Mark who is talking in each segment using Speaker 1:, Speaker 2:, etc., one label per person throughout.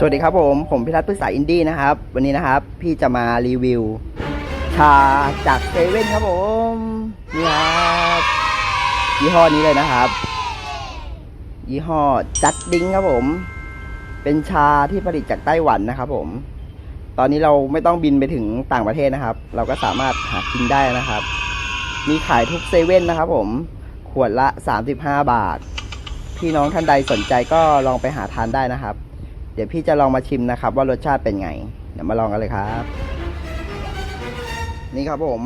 Speaker 1: สวัสดีครับผม ผมพิรัตพฤกษาอินดี้นะครับ วันนี้นะครับ พี่จะมารีวิว ชาจากเซเว่นครับผมนี่ครับยี่ห้อนี้เลยนะครับ ยี่ห้อจัดดิ้งครับผม เป็นชาที่ผลิตจากไต้หวันนะครับผม ตอนนี้เราไม่ต้องบินไปถึงต่างประเทศนะครับ เราก็สามารถหากินได้นะครับ มีขายทุกเซเว่นนะครับผมขวดละ 35 บาท พี่น้องท่านใดสนใจก็ลองไปหาทานได้นะครับ เดี๋ยวพี่จะลองมาชิมนะครับ ว่ารสชาติเป็นไง เดี๋ยวมาลองกันเลยครับ นี่ครับผม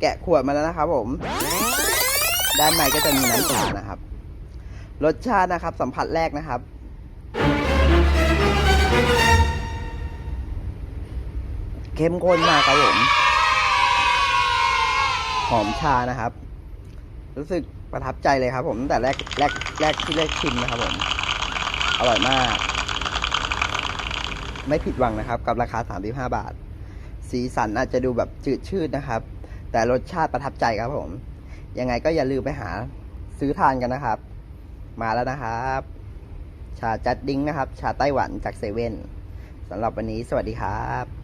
Speaker 1: แกะขวดมาแล้วนะครับผม ด้านในก็จะมีน้ำชานะครับ รสชาตินะครับสัมผัสแรกนะครับ เข้มข้นมากครับผมหอมชานะครับ รู้สึกประทับใจเลยครับผมตั้งแต่แรกแรกแรกที่แรกชิมนะครับผม อร่อยมาก ไม่ผิดหวังนะครับ กับราคา 35 บาท สีสันอาจจะดูแบบจืดชืดนะครับ แต่รสชาติประทับใจครับผม ยังไงก็อย่าลืมไปหาซื้อทานกันนะครับ มาแล้วนะครับ ชาจัดดิ้งนะครับ ชาไต้หวันจากเซเว่นสำหรับวันนี้สวัสดีครับ